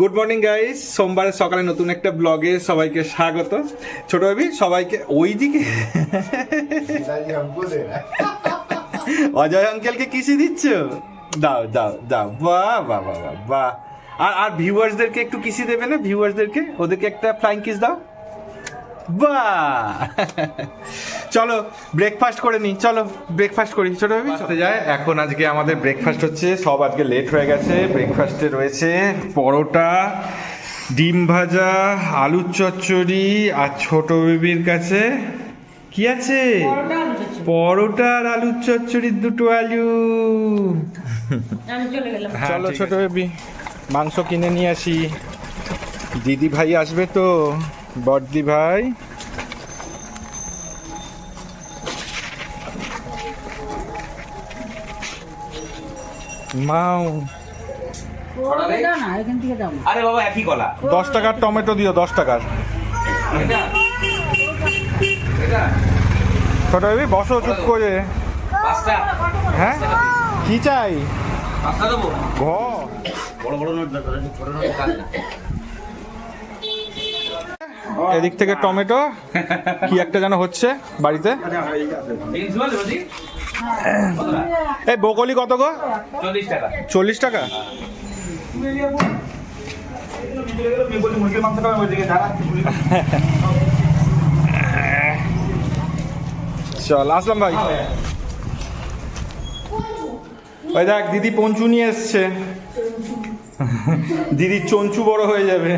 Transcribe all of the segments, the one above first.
Good morning guys সোমবারে সকালে নতুন একটা ব্লগে সবাইকে স্বাগত। ছোট ভাবি সবাইকে ওই দিকে অজয় আঙ্কেলকে কিসি দিচ্ছ? দাও দাও দাও। বাহ বাহ বা বা বাহ। আর আর ভিউয়ার্সদেরকে একটু কিসি দেবে না? ভিউয়ার্সদেরকে ওদেরকে একটা ফ্লাইং কিস দাও। বাহ! চলো ব্রেকফাস্ট করে নি চলো ব্রেকফাস্ট করি ছোট ভাবি সাথে যায়। এখন আজকে আমাদের ব্রেকফাস্ট হচ্ছে সব আজকে লেট হয়ে গেছে ব্রেকফাস্টে রয়েছে পরোটা ডিম ভাজা আলুর চচ্চড়ি আর ছোট বেবির কাছে কি আছে? পরোটা আর আলুর চচ্চড়ির দুটো আলু। আমি চলে গেলাম। চলো ছোট বেবি মাংস কিনে নিয়ে আসি। দিদি ভাই আসবে তো। বড়দি ভাই। মাও। আরে বাবা একই কলা। দশ টাকার টমেটো দিও দশ টাকার। ছোট বেবি বসো চুপ করে। হ্যাঁ? কি চাই? পাঁচটা দেবো? ঘ। বড় বড় নোট ছোট নোট এদিক থেকে টমেটো। কি একটা যেন হচ্ছে বাড়িতে। এই বকলি কত গো? চল্লিশ টাকা। চল, আসলাম ভাই। ওই দেখ, দিদি পঞ্চু নিয়ে এসছে। দিদির চঞ্চু বড় হয়ে যাবে।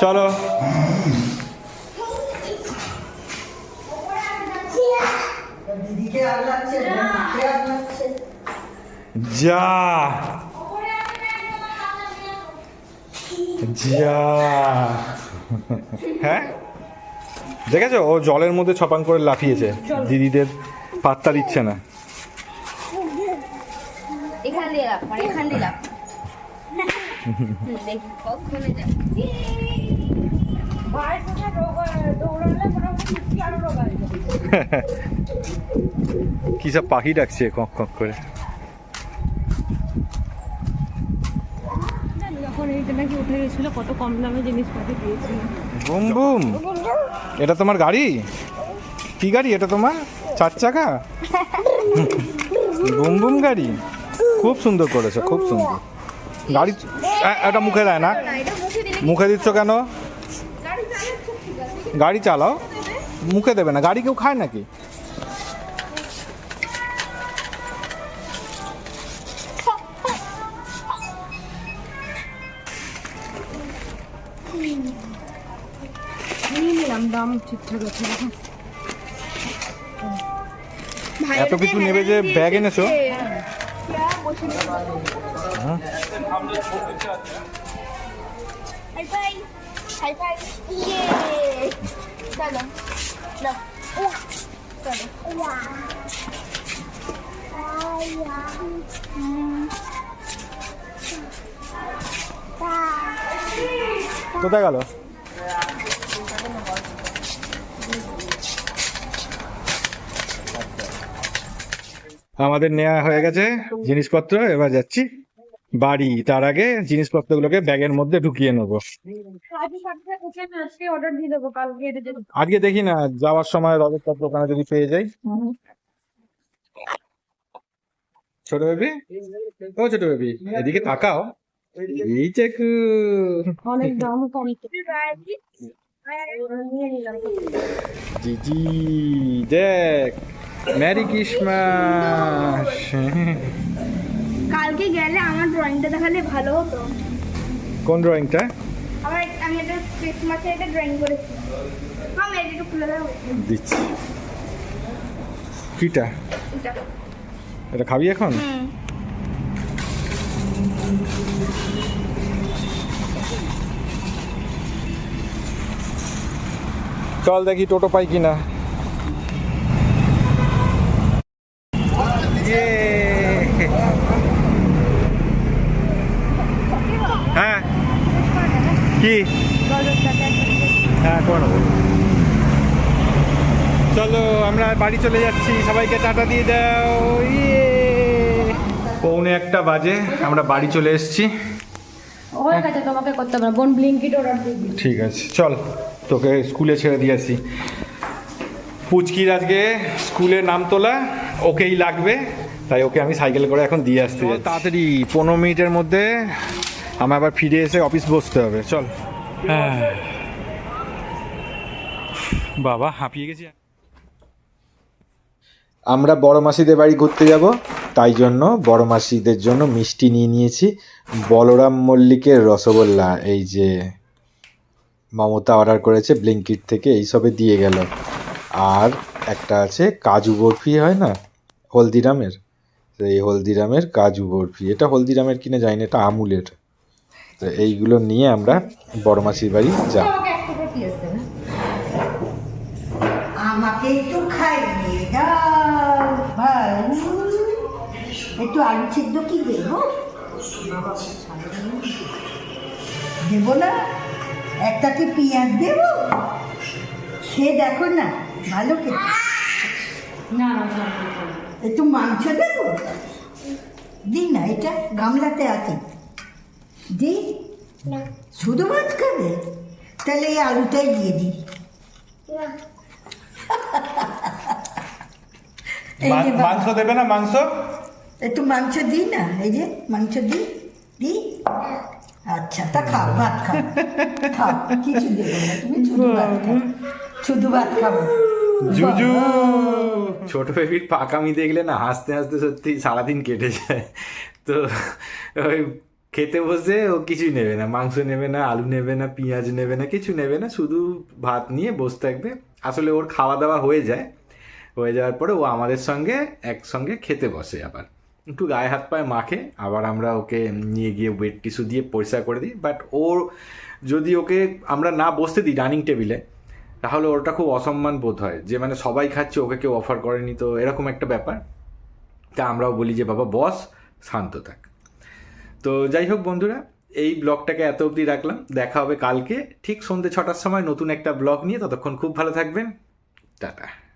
চলো। যা। হ্যাঁ? দেখেছ? ও জলের মধ্যে ছপান করে লাফিয়েছে। দিদিদের পাত্তা দিচ্ছে না। এখান দিয়ে লাভ মানে এখান দিয়ে যায় কি সব পাখি ডাকছে কক কক করে। কত কম দামে জিনিসপাতি বুম বুম। এটা তোমার গাড়ি? কি গাড়ি এটা তোমার? চার চাকা? বুম বুম গাড়ি। খুব সুন্দর করেছ খুব সুন্দর। গাড়ি এটা মুখে দেয় না। মুখে দিচ্ছ কেন? গাড়ি চালাও। মুখে দেবে না। গাড়ি কেউ খায় নাকি? দাম ঠিকঠাক আছে। এত কিছু নেবে যে ব্যাগ এনেছো? কোথায় গেল? আমাদের নেওয়া হয়ে গেছে জিনিসপত্র এবার যাচ্ছি। বাড়ি তার আগে জিনিসপত্রগুলোকে ব্যাগের মধ্যে ঢুকিয়ে নেব। আজকে দেখি না যাওয়ার সময় রজতটার দোকানে যদি পেয়ে যাই। ছোট বেবি? ও ছোট বেবি এদিকে তাকাও। এই চাকু। অনেক দাম জিজি দেখ ক্রিসমাস। কালকে গেলে আমার ড্রয়িংটা দেখালে ভালো হতো। কোন ড্রয়িংটা আমার আমি একটা ক্রিসমাসে একটা ড্রয়িং করেছি। মাম এটা একটু খুলে দাও দিচ্ছি। কিটা? এটা। এটা খাবি এখন? হুম। চল দেখি টোটো পাই কিনা হ্যাঁ কি চলো আমরা বাড়ি চলে যাচ্ছি। সবাইকে টাটা দিয়ে দাও। ইয়ে। পৌনে একটা বাজে আমরা বাড়ি চলে এসেছি। হয়ে গেছে তোমাকে করতে হবে বোন ব্লিঙ্কিট অর্ডার দিয়ে ঠিক আছে চল তোকে স্কুলে ছেড়ে দিয়ে আসি। পুচকির আজকে স্কুলে নাম তোলা ওকেই লাগবে। তাই ওকে আমি সাইকেল করে এখন দিয়ে আসতে যাচ্ছি। তাড়াতাড়ি পনেরো মিনিটের মধ্যে আমার আবার ফিরে এসে অফিস বসতে হবে। চল। হ্যাঁ। বাবা হাঁপিয়ে গেছি। আমরা বড় মাসিদের বাড়ি ঘুরতে যাব তাই জন্য বড় মাসিদের জন্য মিষ্টি নিয়ে নিয়েছি। বলরাম মল্লিকের রসগোল্লা এই যে মমতা অর্ডার করেছে ব্লিঙ্কিট থেকে এইসবে দিয়ে গেল। আর একটা আছে কাজু বরফি হয় না? হলদিরামের? তো এই হলদিরামের কাজু বরফি। এটা হলদিরামের কিনে যাই না এটা আমুলের। তো এইগুলো নিয়ে আমরা বড় মাসির বাড়ি যাব। আমাকে একটু খাইয়ে দাও। ভাই একটু আলু সিদ্ধ কি দেবো? দেবো না? একটা কি পেঁয়াজ দেবো? খেয়ে দেখো না ভালো খেতে। না। একটু মাংস দেবো? দিই না এটা গামলাতে আছে। দি শুধু ভাত খাবে? তাহলে এই আলুটাই দিয়ে দিই। মাংস দেবে না মাংস? একটু মাংস দিই না এই যে মাংস দিই দিই। আচ্ছা তা খাও ভাত খাও। খাও কিছু দেবো না তুমি শুধু ভাত খাও। শুধু ভাত খাব। জুজু। ছোট বেবির পাকামি দেখলে না হাসতে হাসতে সত্যি সারাদিন কেটে যায়। তো ওই খেতে বসে ও কিছুই নেবে না মাংস নেবে না আলু নেবে না পেঁয়াজ নেবে না কিছু নেবে না শুধু ভাত নিয়ে বসে থাকবে। আসলে ওর খাওয়া দাওয়া হয়ে যায়। হয়ে যাওয়ার পরে ও আমাদের সঙ্গে একসঙ্গে খেতে বসে আবার। একটু গায়ে হাত পায়ে মাখে, আবার আমরা ওকে নিয়ে গিয়ে ওয়েট টিস্যু দিয়ে পরিষ্কার করে দিই। বাট ওর যদি ওকে আমরা না বসতে দিই ডাইনিং টেবিলে তাহলে ওটা খুব অসম্মান বোধ হয়। যে মানে সবাই খাচ্ছে, ওকে কেউ অফার করেনি তো এরকম একটা ব্যাপার। তা আমরাও বলি যে, বাবা, বস, শান্ত থাক। তো যাই হোক বন্ধুরা এই ব্লগটাকে এত অবধি রাখলাম। দেখা হবে কালকে। ঠিক সন্ধ্যে ছটার সময় নতুন একটা ব্লগ নিয়ে। ততক্ষণ খুব ভালো থাকবেন। টাটা।